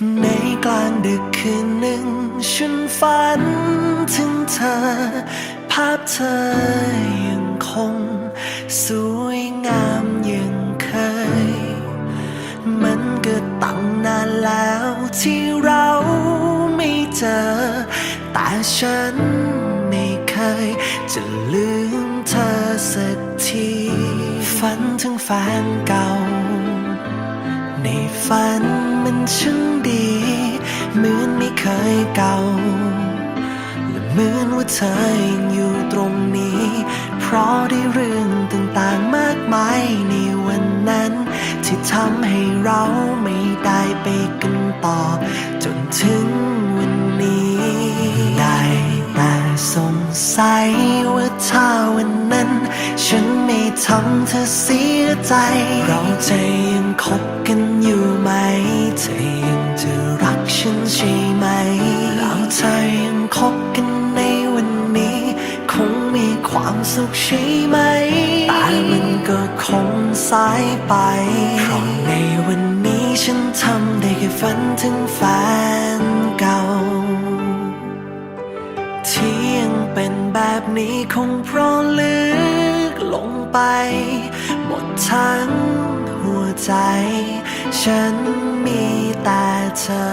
ในกลางดึกคืนหนึ่ง ฉันฝันถึงเธอ ภาพเธอยังคง สวยงามยังเคย มันก็ตั้งนานแล้วที่เราไม่เจอ แต่ฉันไม่เคย จะลืมเธอสักที ฝันถึงแฟนเก่า ในฝันมันช่างดี เหมือนไม่เคยเก่า และเหมือนว่าเธอยังอยู่ตรงนี้ เพราะได้เรื่องต่างๆมากมายในวันนั้น ที่ทำให้เราไม่ได้ไปกันต่อ จนถึงวันนี้ ได้แต่สงสัยว่า ถ้าวันนั้น ฉันไม่ทำเธอเสียใจ เราจะยังคบกันอยู่ไหม เธอยังจะรักฉันใช่ไหมแล้วเธอยังคบกันในวันนี้ คงมีความสุขใช่ไหมแต่มันก็คงสายไป เพราะในวันนี้ฉันทำได้แค่ฝันถึงแฟน นี้คงเพราะลึกลงไป หมดทั้งหัวใจ ฉันมีแต่เธอ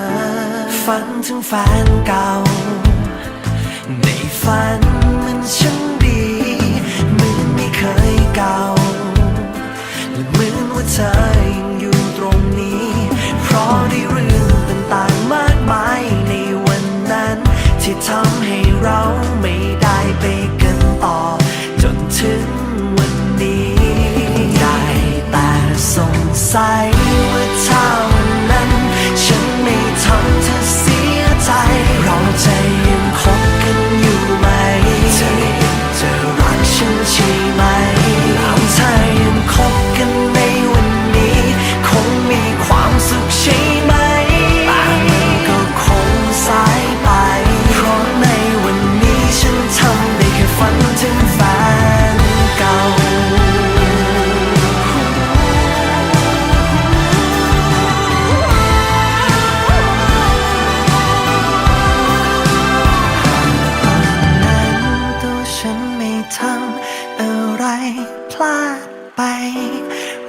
ฝันถึงแฟนเก่า ในฝันมันช่างดีเหมือนไม่เคยเก่าและเหมือนว่าเธอยังอยู่ตรงนี้ เพราะได้เรื่องต่างๆมากมายในวันนั้น ที่ทำให้เรา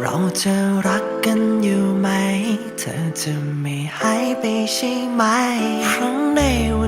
เราจะรักกันอยู่ไหม เธอจะไม่หายไปใช่ไหมครั้งในวัน